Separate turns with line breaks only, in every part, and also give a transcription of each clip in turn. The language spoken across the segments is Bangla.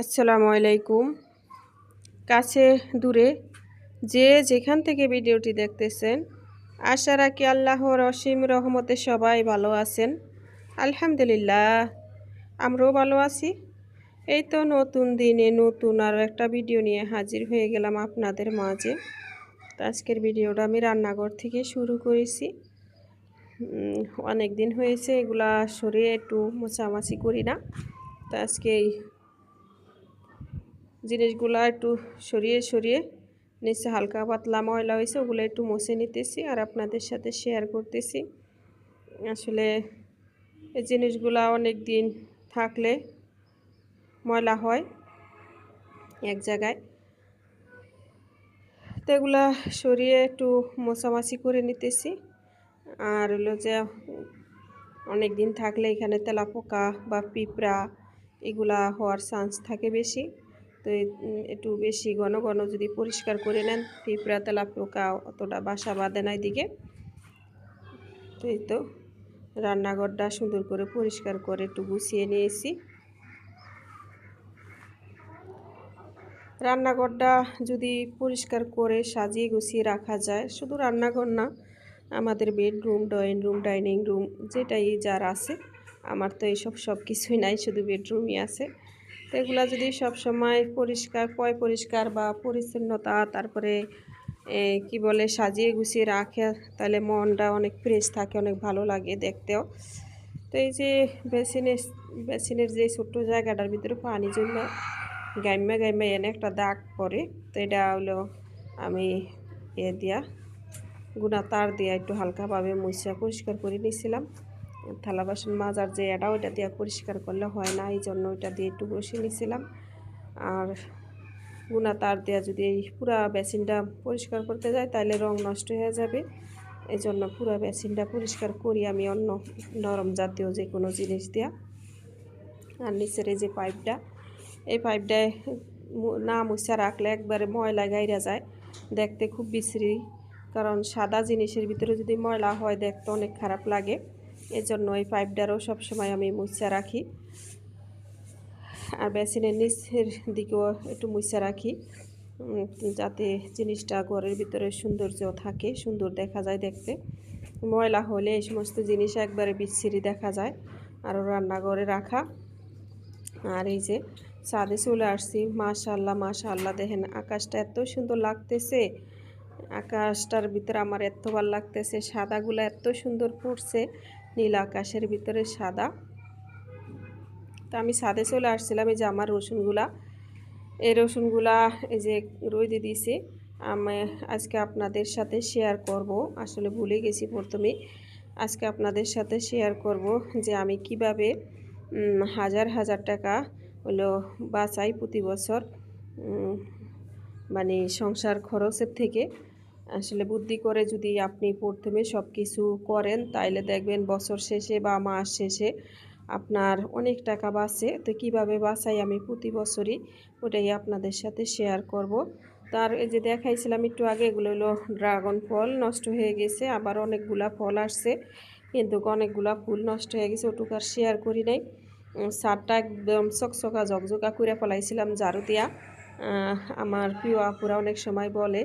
আসসালামু আলাইকুম। কাছে দূরে যে যেখান থেকে ভিডিওটি দেখতেছেন, আশা রাখি আল্লাহর অসীম রহমতে সবাই ভালো আছেন। আলহামদুলিল্লাহ, আমরাও ভালো আছি। এই তো নতুন দিনে নতুন আরও একটা ভিডিও নিয়ে হাজির হয়ে গেলাম আপনাদের মাঝে। তো আজকের ভিডিওটা আমি রান্নাঘর থেকে শুরু করেছি। অনেক দিন হয়েছে, এগুলা সরিয়ে একটু মোছামাছি করি না। তো আজকে এই জিনিসগুলো একটু সরিয়ে সরিয়ে নিচে হালকা পাতলা ময়লা হয়েছে, ওগুলো একটু মুছে নিতেছি আর আপনাদের সাথে শেয়ার করতেছি। আসলে এই জিনিসগুলো অনেক দিন থাকলে ময়লা হয় এক জায়গায়। তো এগুলা সরিয়ে একটু মশামাছি করে নিতেছি। আর হলো যে অনেক দিন থাকলে এখানে তেলা পোকা বা পিঁপড়া এগুলা হওয়ার চান্স থাকে বেশি। তো একটু বেশি ঘন ঘন যদি পরিষ্কার করে নেন, পিঁপড়া তেলা পোকা অতটা বাসা বাঁধে না এদিকে। তো এই তো রান্নাঘরটা সুন্দর করে পরিষ্কার করে একটু গুছিয়ে নিয়েছি। রান্নাঘরটা যদি পরিষ্কার করে সাজিয়ে গুছিয়ে রাখা যায়, শুধু রান্নাঘর না, আমাদের bedroom, drawing room, dining room, যেটাই যার আছে, আমার তো এইসব সব কিছুই নাই, শুধু বেডরুমই আছে। তো এগুলো যদি সব সময় পরিষ্কার, পয় পরিষ্কার বা পরিচ্ছন্নতা, তারপরে কি বলে, সাজিয়ে গুছিয়ে রাখে, তাহলে মনটা অনেক ফ্রেশ থাকে, অনেক ভালো লাগে দেখতেও। তো এই যে বেসিনের বেসিনের যে ছোট্ট জায়গাটার ভিতরে পানি জন্য গাইমা গাইমা এনে একটা দাগ পরে তো এটা হলো আমি এ দিয়া গুনা তার দিয়ে একটু হালকাভাবে মুছা পরিষ্কার করে নিয়েছিলাম থালা বাসন মাজার যে এটা ওইটা দিয়ে পরিষ্কার করলে হয় না এই জন্য ওইটা দিয়ে একটু বসে নিয়েছিলাম আর গুনা তার দেওয়া যদি এই পুরা বেসিনটা পরিষ্কার করতে যায় তাহলে রং নষ্ট হয়ে যাবে। এই জন্য পুরা বেসিনটা পরিষ্কার করি আমি অন্য নরম জাতীয় যে কোনো জিনিস দেওয়া আর নিচের এই যে পাইপটা, এই পাইপটায় না মুছা রাখলে একবারে ময়লা গাইরা যায়, দেখতে খুব বিশ্রী। কারণ সাদা জিনিসের ভিতরে যদি ময়লা হয়, দেখতে অনেক খারাপ লাগে। এজন্য এই পাইপটারও সবসময় আমি মুছা রাখি। আর বেসিনের নিচের দিকেও একটু মুছা রাখি যাতে জিনিসটা ঘরের ভিতরে সৌন্দর্য থাকে, সুন্দর দেখা যায় দেখতে। ময়লা হলে এই সমস্ত জিনিস একবারে বিচ্ছিরি দেখা যায়। আরও রান্নাঘরে রাখা। আর এই যে ছাদে চলে আসছি মাশাল্লাহ মাশাল্লাহ দেখেন আকাশটা এত সুন্দর লাগতেছে। আকাশটার ভিতরে আমার এত ভালো লাগতেছে, সাদাগুলো এত সুন্দর পড়ছে। নীল আকাশের ভিতরে সাদা। তা আমি সাদে চলে আসছিলাম এই যে আমার রসুনগুলা। এই রসুনগুলা এই যে রইদে দিয়েছি আমি আজকে আপনাদের সাথে শেয়ার করব। আসলে ভুলে গেছি প্রথমে। আজকে আপনাদের সাথে শেয়ার করব যে আমি কীভাবে হাজার হাজার টাকা হলো বাঁচাই প্রতি বছর মানে সংসার খরচের থেকে। আসলে বুদ্ধি করে যদি আপনি প্রথমে সব কিছু করেন, তাইলে দেখবেন বছর শেষে বা মাস শেষে আপনার অনেক টাকা বাঁচে। তো কীভাবে বাঁচাই আমি প্রতি বছরই ওটাই আপনাদের সাথে শেয়ার করব। তার এই যে দেখাইছিলাম একটু আগে, এগুলো হলো ড্রাগন ফল নষ্ট হয়ে গেছে, আবার অনেকগুলা ফল আসছে। কিন্তু অনেকগুলা ফুল নষ্ট হয়ে গেছে, ওটুকু আর শেয়ার করি নাই। সারটা একদম চকচকা, ঝকঝকা করে ফেলাইছিলাম ঝাড়ু দিয়া। আমার প্রিয় আপুরা অনেক সময় বলে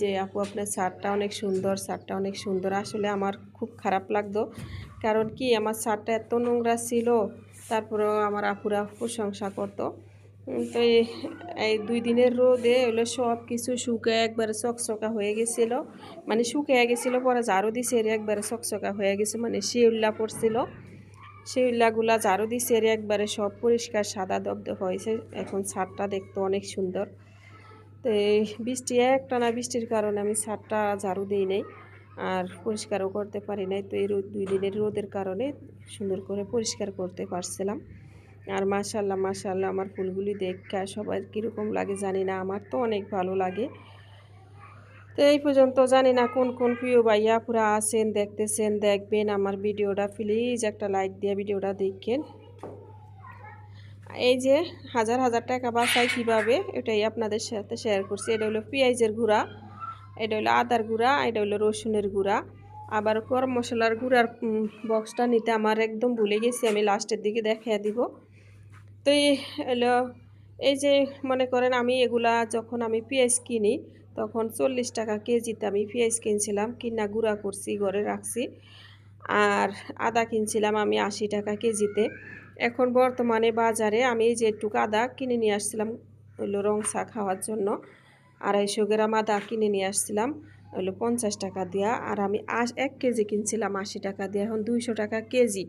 যে আপু আপনার শার্টটা অনেক সুন্দর, শার্টটা অনেক সুন্দর। আসলে আমার খুব খারাপ লাগতো। কারণ কি, আমার শার্টটা এত নোংরা ছিল, তারপরেও আমার আপুরা প্রশংসা করতো। তো এই দুই দিনের রোদে হলো সব কিছু শুকে একবারে চকচকা হয়ে গেছিল। মানে শুকিয়ে গেছিল, পরে ঝাড়ু দিছে একবারে চকচকা হয়ে গেছে। মানে শিউল্লা পড়ছিল। শিউল্লাগুলা ঝাড়ু দিছে একবারে সব পরিষ্কার, সাদা দবদব হয়েছে। এখন ছাদটা দেখতে অনেক সুন্দর। তো এই বৃষ্টি একটানা বৃষ্টির কারণে আমি ছাদটা ঝাড়ু দিই নাই আর পরিষ্কারও করতে পারি নাই। তো এই দুই দিনের রোদের কারণে সুন্দর করে পরিষ্কার করতে পারছিলাম। আর মাশাল্লাহ মাশাল্লাহ আমার ফুলগুলি দেখা সবার কীরকম লাগে জানি না, আমার তো অনেক ভালো লাগে। তো এই পর্যন্ত জানি না কোন কোন প্রিয় ভাইয়া পুরা আছেন, দেখতেছেন, দেখবেন। আমার ভিডিওটা প্লিজ একটা লাইক দিয়ে ভিডিওটা দেখেন। এই যে হাজার হাজার টাকা বাঁচাই কীভাবে, এটাই আপনাদের সাথে শেয়ার করছি। এটা হলো পেঁয়াজের গুঁড়া, এটা হলো আদার গুঁড়া, এটা হলো রসুনের গুঁড়া। আবার গরম মশলার গুঁড়ার বক্সটা নিতে আমার একদম ভুলে গেছি, আমি লাস্টের দিকে দেখিয়ে দিব। তো এই হলো, এই যে মনে করেন আমি এগুলা যখন আমি পেঁয়াজ কিনি, তখন চল্লিশ টাকা কেজিতে আমি পেঁয়াজ কিনছিলাম, কিনা গুঁড়া করছি, ঘরে রাখছি। আর আদা কিনছিলাম আমি আশি টাকা কেজিতে। এখন বর্তমানে বাজারে আমি এই যে একটু আদা কিনে নিয়ে আসছিলাম হলো রং চা খাওয়ার জন্য। আড়াইশো গ্রাম আদা কিনে নিয়ে আসছিলাম হলো পঞ্চাশ টাকা দিয়া। আর আমি আশ, এক কেজি কিনছিলাম আশি টাকা দিয়ে, এখন দুইশো টাকা কেজি।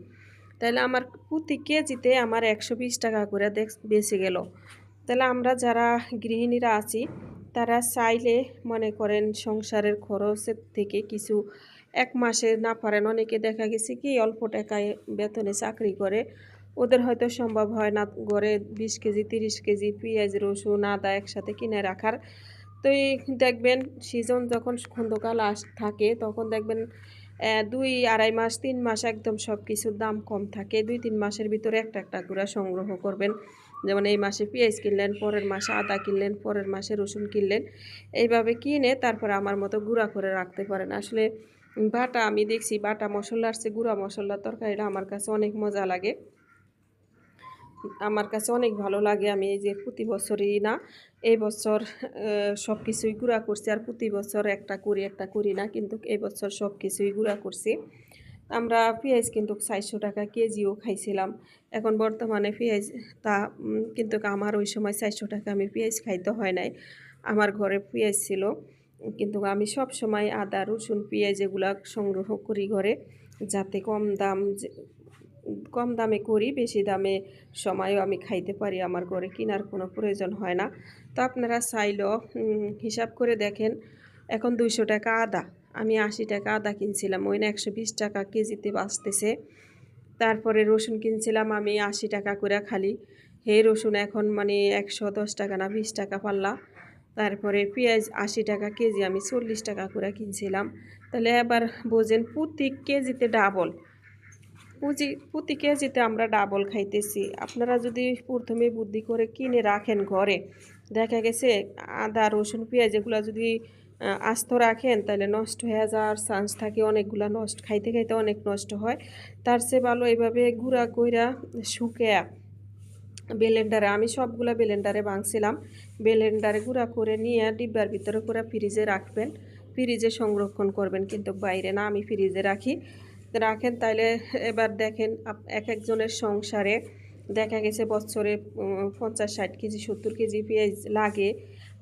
তাহলে আমার প্রতি কেজিতে আমার একশো বিশ টাকা করে দেখ, বেঁচে গেল। তাহলে আমরা যারা গৃহিণীরা আছি, তারা চাইলে মনে করেন সংসারের খরচের থেকে কিছু এক মাসে না পারেন। অনেকে দেখা গেছে কি, অল্প টাকায় বেতনে চাকরি করে। ওদের হয়তো সম্ভব হয় না ঘরে বিশ কেজি, তিরিশ কেজি পেঁয়াজ, রসুন, আদা একসাথে কিনে রাখার। তো এই দেখবেন সিজন যখন খন্দকাল আস, থাকে তখন দেখবেন দুই আড়াই মাস, তিন মাস একদম সব কিছুর দাম কম থাকে। দুই, তিন মাসের ভিতরে একটা একটা করে সংগ্রহ করবেন। যেমন এই মাসে পেঁয়াজ কিনলেন, পরের মাসে আদা কিনলেন, পরের মাসে রসুন কিনলেন। এইভাবে কিনে তারপরে আমার মতো গুঁড়া করে রাখতে পারেন। আসলে বাটা আমি দেখছি, বাটা মশলার চেয়ে গুঁড়া মশলার তরকারিটা আমার কাছে অনেক মজা লাগে। আমার কাছে অনেক ভালো লাগে। আমি এই যে প্রতি বছরই না, এই বছর সব কিছুই গুঁড়া করছি। আর প্রতি বছর একটা করি একটা করি না, কিন্তু এই বছর সব কিছুই গুঁড়া করছি। আমরা পেঁয়াজ কিন্তু চারশো টাকা কেজিও খাইছিলাম। এখন বর্তমানে পেঁয়াজ তা কিন্তু আমার ওই সময় চারশো টাকা আমি পেঁয়াজ খাইতে হয় নাই। আমার ঘরে পেঁয়াজ ছিল। কিন্তু আমি সব সময় আদা, রসুন, পেঁয়াজ এগুলা সংগ্রহ করি ঘরে। যাতে কম দাম কম দামে করি বেশি দামে সময়ও আমি খাইতে পারি আমার ঘরে কেনার কোনো প্রয়োজন হয় না। তো আপনারা চাইলেও উম, হিসাব করে দেখেন এখন দুইশো টাকা আদা আমি আশি টাকা আদা কিনছিলাম ওই না একশো বিশ টাকা কেজিতে বাঁচতেছে। তারপরে রসুন কিনছিলাম আমি আশি টাকা করে খালি হে রসুন এখন মানে একশো দশ টাকা না বিশ টাকা পাল্লা। তারপরে পেঁয়াজ আশি টাকা কেজি আমি চল্লিশ টাকা করে কিনছিলাম। তাহলে এবার বোঝেন প্রতি কেজিতে ডাবল পুঁজি, প্রতি কেজিতে আমরা ডাবল খাইতেছি। আপনারা যদি প্রথমে বুদ্ধি করে কিনে রাখেন ঘরে, দেখা গেছে আদা, রসুন, পেঁয়াজ এগুলো যদি আস্ত রাখেন, তাহলে নষ্ট হয়ে যাওয়ার চান্স থাকে, অনেকগুলা নষ্ট, খাইতে খাইতে অনেক নষ্ট হয়। তার চেয়ে ভালো এইভাবে গুঁড়া কইরা শুকেয়া ব্লেন্ডারে আমি সবগুলা ব্লেন্ডারে ভাঙছিলাম। ব্লেন্ডারে গুঁড়া করে নিয়ে ডিব্বার ভিতরে করে ফ্রিজে রাখবেন। ফ্রিজে সংরক্ষণ করবেন, কিন্তু বাইরে না, আমি ফ্রিজে রাখি। রাখেন, তাইলে এবার দেখেন এক একজনের সংসারে দেখা গেছে বছরে পঞ্চাশ, ষাট কেজি, সত্তর কেজি পেঁয়াজ লাগে,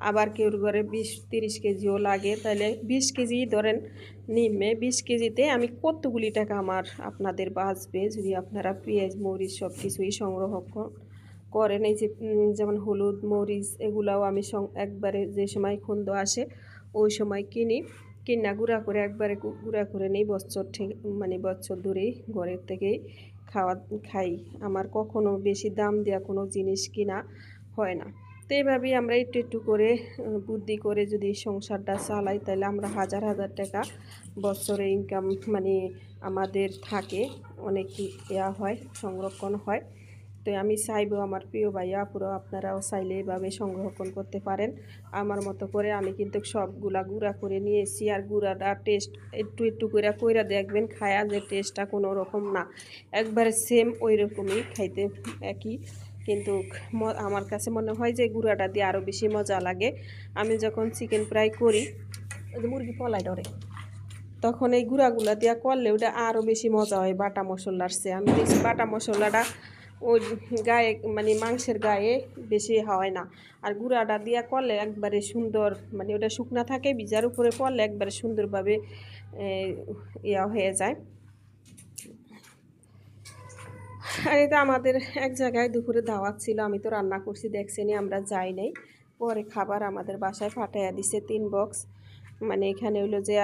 আবার কেউ ঘরে বিশ, তিরিশ কেজিও লাগে। তাহলে বিশ কেজি ধরেন নিম্নে, বিশ কেজিতে আমি কতগুলি টাকা আমার আপনাদের বাঁচবে যদি আপনারা পেঁয়াজ, মরিচ সব কিছুই সংগ্রহ করেন? এই যে যেমন হলুদ, মরিচ, এগুলাও আমি একবারে যে সময় খুন্দ আসে, ওই সময় কিনি। কিনা গুঁড়া করে একবারে গুঁড়া করে নিই, বছর মানে বছর ধরেই ঘরের থেকেই খাওয়া, খাই। আমার কখনো বেশি দাম দেওয়া কোনো জিনিস কিনা হয় না। তো এইভাবেই আমরা একটু একটু করে বুদ্ধি করে যদি সংসারটা চালাই, তাহলে আমরা হাজার হাজার টাকা বছরে ইনকাম মানে আমাদের থাকে, অনেক ইয়া হয়, সংরক্ষণ হয়। তো আমি চাইব আমার প্রিয় ভাইয়া পুরো আপনারাও চাইলে এভাবে সংরক্ষণ করতে পারেন। আমার মতো করে আমি কিন্তু সবগুলা গুঁড়া করে নিয়েছি আর গুঁড়াটা টেস্ট একটু একটু করে কইরা দেখবেন, খায়া যে টেস্টটা কোনো রকম না। একবারে সেম ওই রকমই খাইতে একই। কিন্তু আমার কাছে মনে হয় যে গুঁড়াটা দিয়ে আরও বেশি মজা লাগে। আমি যখন চিকেন ফ্রাই করি মুরগি পলাই ডরে তখন এই গুঁড়াগুলা দিয়া করলে ওটা আরও বেশি মজা হয় বাটা মশলার চেয়ে। আমি দেখছি বাটা মশলাটা ওই গায়ে মানে মাংসের গায়ে বেশি হয় না। আর গুঁড়াটা দিয়া করলে একবারে সুন্দর মানে ওটা শুকনা থাকে বিজার উপরে পড়লে একবারে সুন্দরভাবে ইয়া হয়ে যায়। আর এটা আমাদের এক জায়গায় দুপুরে দাওয়াত ছিল, আমি তো রান্না করছি দেখছেনি আমরা যাই নাই। পরে খাবার আমাদের বাসায় পাঠাইয়া দিছে, তিন বক্স মানে এখানে হইল যে,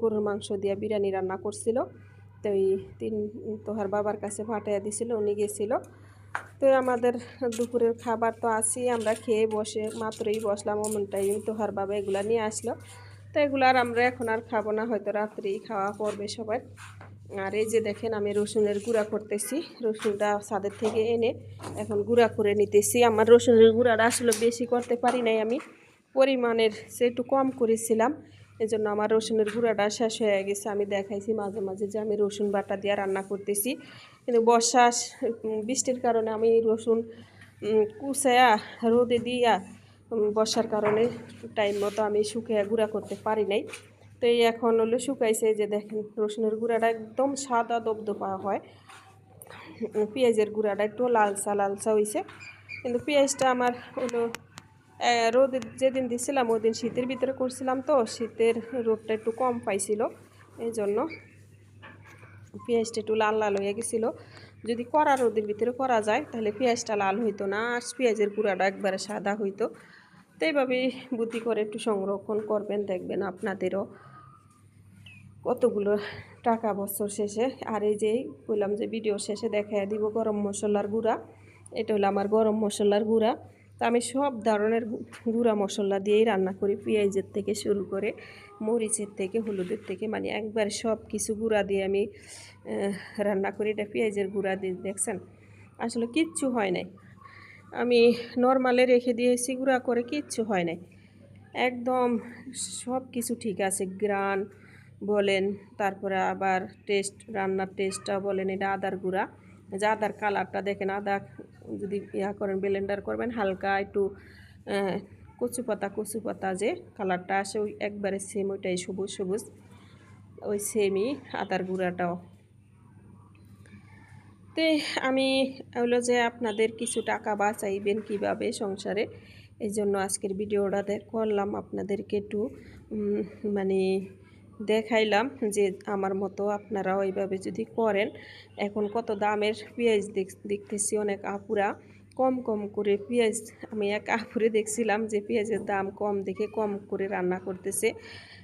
গরুর মাংস দিয়ে বিরিয়ানি রান্না করছিল। তো এই তিন তোহার বাবার কাছে পাঠাইয়া দিছিল, উনি গেছিল। তো আমাদের দুপুরের খাবার তো আছি আমরা খেয়ে বসে মাত্রই বসলাম, অমনটাই তোহার বাবা এগুলা নিয়ে আসলো। তো এগুলো আর আমরা এখন আর খাব না, হয়তো রাত্রেই খাওয়া পড়বে সবাই। আর এই যে দেখেন, আমি রসুনের গুঁড়া করতেছি, রসুনটা ছাদের থেকে এনে এখন গুঁড়া করে নিতেছি। আমার রসুনের গুঁড়াটা আসলে বেশি করতে পারি নাই আমি, পরিমাণের সে একটু কম করেছিলাম। এজন্য আমার রসুনের গুঁড়াটা শেষ হয়ে গেছে। আমি দেখাইছি মাঝে মাঝে যে আমি রসুন বাটা দিয়ে রান্না করতেছি। কিন্তু বর্ষা বৃষ্টির কারণে আমি রসুন কুচায়া, রোদে দিয়া বর্ষার কারণে টাইম মতো আমি শুকিয়ে গুঁড়া করতে পারি নাই। তো এই এখন হলো শুকাইছে যে দেখেন, রসুনের গুঁড়াটা একদম সাদা দবদপা হয়। পেঁয়াজের গুঁড়াটা একটু লালসা লালসা হয়েছে কিন্তু পেঁয়াজটা আমার হলো রোদে যেদিন দিছিলাম ওই দিন শীতের ভিতরে করছিলাম তো, শীতের রোদটা একটু কম পাইছিল। এই জন্য পেঁয়াজটা একটু লাল লাল হয়ে গেছিল। যদি কড়া রোদের ভিতরে করা যায়, তাহলে পেঁয়াজটা লাল হইতো না, আর পেঁয়াজের গুঁড়াটা একবারে সাদা হইতো। তো এইভাবেই বুদ্ধি করে একটু সংরক্ষণ করবেন, দেখবেন আপনাদেরও কতগুলো টাকা বছর শেষে। আর এই যে বললাম যে ভিডিও শেষে দেখা দিব গরম মশলার গুঁড়া, এটা হলো আমার গরম মশলার গুঁড়া। তা আমি সব ধরনের গুঁড়া মশলা দিয়েই রান্না করি, পেঁয়াজের থেকে শুরু করে মরিচের থেকে, হলুদের থেকে মানে একবার সব কিছু গুঁড়া দিয়ে আমি রান্না করি। এটা পেঁয়াজের গুঁড়া দিয়ে, দেখছেন? আসলে কিচ্ছু হয় নাই। আমি নর্মালে রেখে দিয়েছি, গুঁড়া করে কিচ্ছু হয় নাই। একদম সব কিছু ঠিক আছে, গ্রান বলেন, তারপরে আবার টেস্ট, রান্নার টেস্টটা বলেন, এটা আদার গুঁড়া। যে আদার কালারটা দেখেন, আদা যদি ইয়া করেন ব্লেন্ডার করবেন, হালকা একটু কচু পাতা কচু পাতা যে কালারটা আসে ওই একবারে সেম ওইটাই সবুজ সবুজ। ওই সেমই আদার গুঁড়াটাও। তে আমি হলো যে আপনাদের কিছু টাকা বাঁচাইবেন কীভাবে সংসারে এই জন্য আজকের ভিডিওটা করলাম আপনাদেরকে একটু মানে দেখাইলাম যে আমার মতো আপনারা ওইভাবে যদি করেন, এখন কত দামের পেঁয়াজ দেখ- দেখতেছি অনেক আপুরা। কম কম করে পেঁয়াজ, আমি এক আপুরে দেখছিলাম যে পেঁয়াজের দাম কম দেখে কম করে রান্না করতেছে।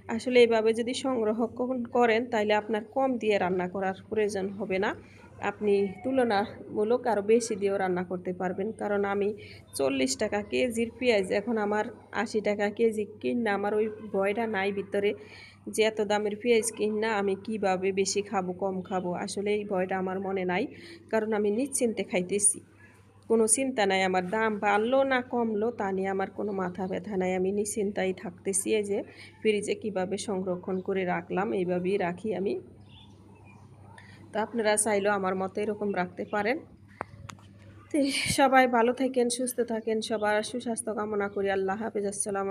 আসলে এইভাবে যদি সংগ্রহ করেন তাহলে আপনার কম দিয়ে রান্না করার প্রয়োজন হবে না। আপনি তুলনামূলক আরও বেশি দিয়েও রান্না করতে পারবেন। কারণ আমি চল্লিশ টাকা কেজির পেঁয়াজ, এখন আমার আশি টাকা কেজি কিনা আমার ওই ভয়টা নাই ভিতরে। যে এত দামের পেঁয়াজ কিনা আমি কীভাবে বেশি খাব, কম খাব, আসলে এই ভয়টা আমার মনে নাই, কারণ আমি নিশ্চিন্তে খাইতেছি। কোনো চিন্তা নাই, আমার দাম বাড়লো না কমলো, তা নিয়ে আমার কোনো মাথা ব্যথা নাই, আমি নিশ্চিন্তাই থাকতেছি যে ফ্রিজে কীভাবে সংরক্ষণ করে রাখলাম, এইভাবেই রাখি আমি। তো আপনারা চাইলেও আমার মতো এরকম রাখতে পারেন। সবাই ভালো থাকেন, সুস্থ থাকেন, সবার সুস্বাস্থ্য কামনা করি, আল্লাহ হাফিজ, আসসালামু